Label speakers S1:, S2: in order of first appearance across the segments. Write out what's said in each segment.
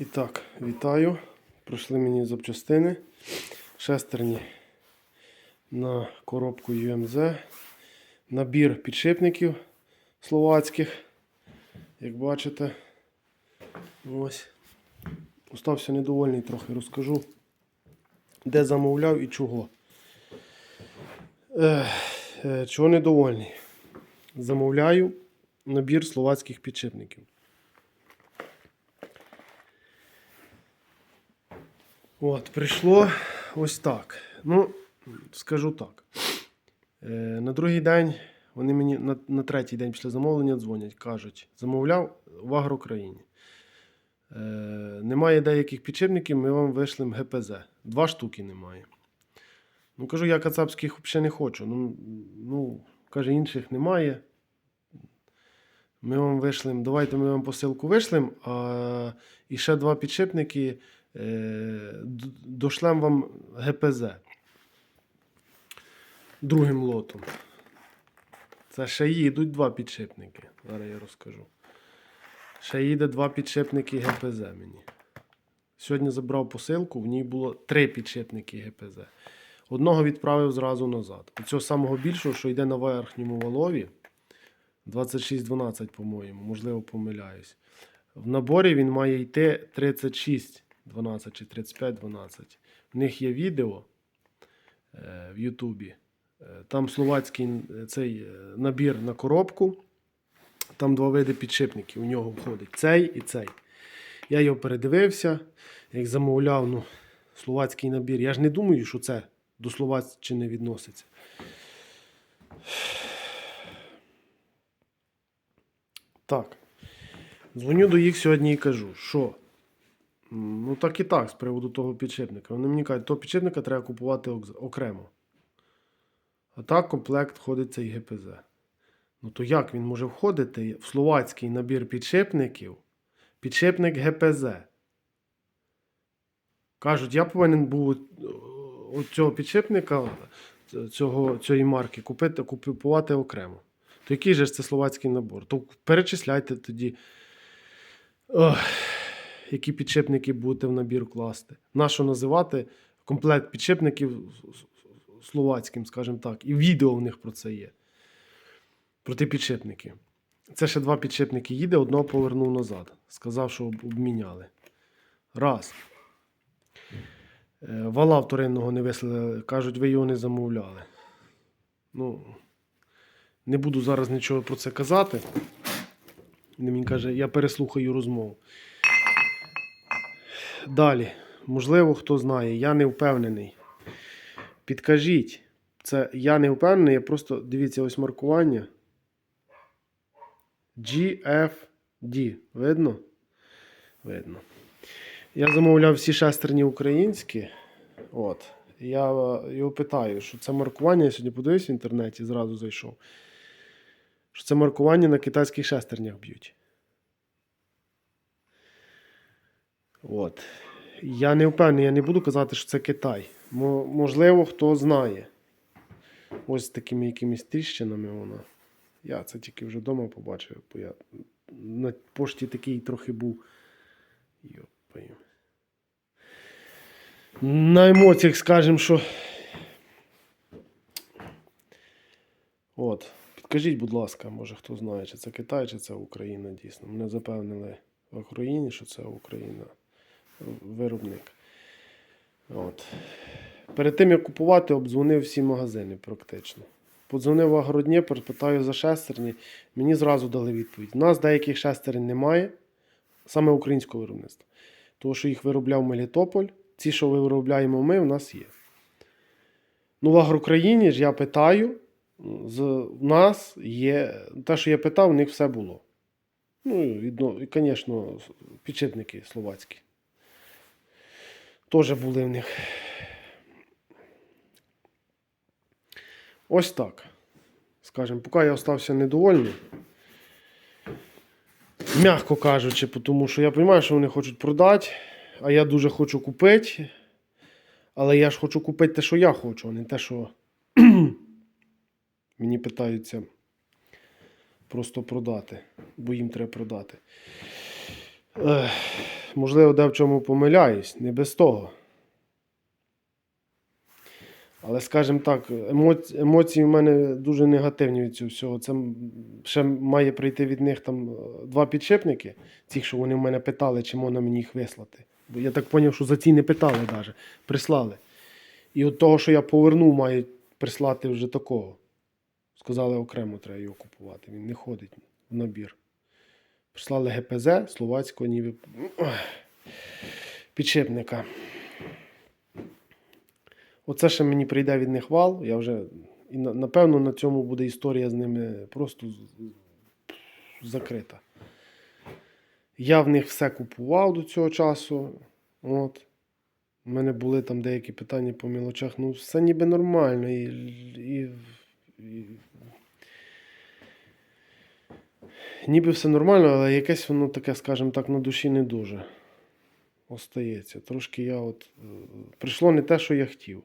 S1: І так, вітаю. Прийшли мені запчастини. Шестерні на коробку UMZ. Набір підшипників словацьких. Як бачите. Ось. Остався недовольний трохи, розкажу. Де замовляв і чого. Е, чого недовольний? Замовляю набір словацьких підшипників. От, прийшло ось так. Ну, скажу так. Е, на другий день вони мені на, на третій день після замовлення дзвонять, кажуть, замовляв в Агрокраїні. Е, немає деяких підшипників, ми вам вийшлем ГПЗ. Два штуки немає. Ну, кажу, я кацапських взагалі не хочу. Ну, ну, каже, інших немає. Ми вам вишлем, давайте ми вам посилку вишлем, а і ще два підшипники дошлем вам ГПЗ другим лотом. Це ще їдуть два підшипники. Зараз я розкажу. Ще їде два підшипники ГПЗ мені. Сьогодні забрав посилку, в ній було три підшипники ГПЗ. Одного відправив зразу назад. Оцього самого більшого, що йде на верхньому валові, 2612, по-моєму, можливо, помиляюсь. В наборі він має йти 36 12 чи 35 12. В них є відео е, в Ютубі. Е, Там словацький е, цей набір на коробку. Там два види підшипників. У нього входить цей і цей. Я його передивився, як замовляв ну, словацький набір. Я ж не думаю, що це до Словаччини відноситься. Так. Дзвоню до їх сьогодні і кажу, що ну так і так з приводу того підшипника. Вони мені кажуть, того підшипника треба купувати окремо. А так комплект входить цей ГПЗ. Ну то як він може входити в словацький набір підшипників? Підшипник ГПЗ. Кажуть, я повинен був цього підшипника цього, цієї марки купити, купувати окремо. То який же ж це словацький набор? То перечисляйте тоді, ох, які підшипники будете в набір класти. Нащо називати комплект підшипників словацьким, скажімо так, і відео в них про це є. Про ті підшипники. Це ще два підшипники їде, одного повернув назад. Сказав, що обміняли. Раз. Е, Вала вторинного не вислали. Кажуть, ви його не замовляли. Ну, не буду зараз нічого про це казати. Він каже, я переслухаю розмову. Далі. Можливо, хто знає, я не впевнений. Підкажіть, це я не впевнений, я просто дивіться ось маркування. GFD. Видно? Видно. Я замовляв всі шестерні українські. От. Я е, його питаю, що це маркування. Я сьогодні подивився в інтернеті, зразу зайшов. Що це маркування на китайських шестернях б'ють. От. Я не впевнений, я не буду казати, що це Китай. Можливо, хто знає. Ось з такими якимись тріщинами вона. Я це тільки вже вдома побачив, бо я на пошті такий трохи був. Йопаю. На емоціях скажемо, що. От. Підкажіть, будь ласка, може хто знає, чи це Китай, чи це Україна дійсно. Мене запевнили в Україні, що це Україна виробник. От. Перед тим, як купувати, обдзвонив всі магазини практично. Подзвонив в Агродніпр, питаю за шестерні. Мені зразу дали відповідь. У нас деяких шестерень немає, саме українського виробництва. Тому що їх виробляв Мелітополь. Ці, що виробляємо ми, у нас є. Ну, в Агрокраїні ж я питаю, з, в нас є. Те, що я питав, у них все було. Ну, і, звісно, підшипники словацькі. Теж були в них. Ось так. Скажем, поки я остався недовольний. Мягко кажучи, тому що я розумію, що вони хочуть продати, а я дуже хочу купити. Але я ж хочу купити те, що я хочу, а не те, що мені питаються просто продати, бо їм треба продати. Ех, можливо, де в чому помиляюсь, не без того. Але, скажімо так, емоції, емоції в мене дуже негативні від цього всього. Це ще має прийти від них там е, два підшипники, ці, що вони в мене питали, чи можна мені їх вислати. Бо я так зрозумів, що за ці не питали навіть, прислали. І от того, що я повернув, мають прислати вже такого. Сказали, окремо треба його купувати. Він не ходить в набір. Прислали ГПЗ словацького ніби підшипника. Оце ще мені прийде від них вал. Я вже, і напевно, на цьому буде історія з ними просто закрита. Я в них все купував до цього часу. От. У мене були там деякі питання по мілочах. Ну, все ніби нормально. І, і, і... Ніби все нормально, але якесь воно таке, скажімо так, на душі не дуже остається. Трошки я от. е, Прийшло не те, що я хотів.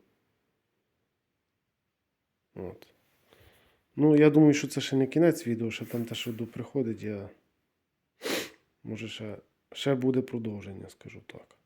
S1: От. Ну, я думаю, що це ще не кінець відео, ще там те, що приходить, я. Може, ще, ще буде продовження, скажу так.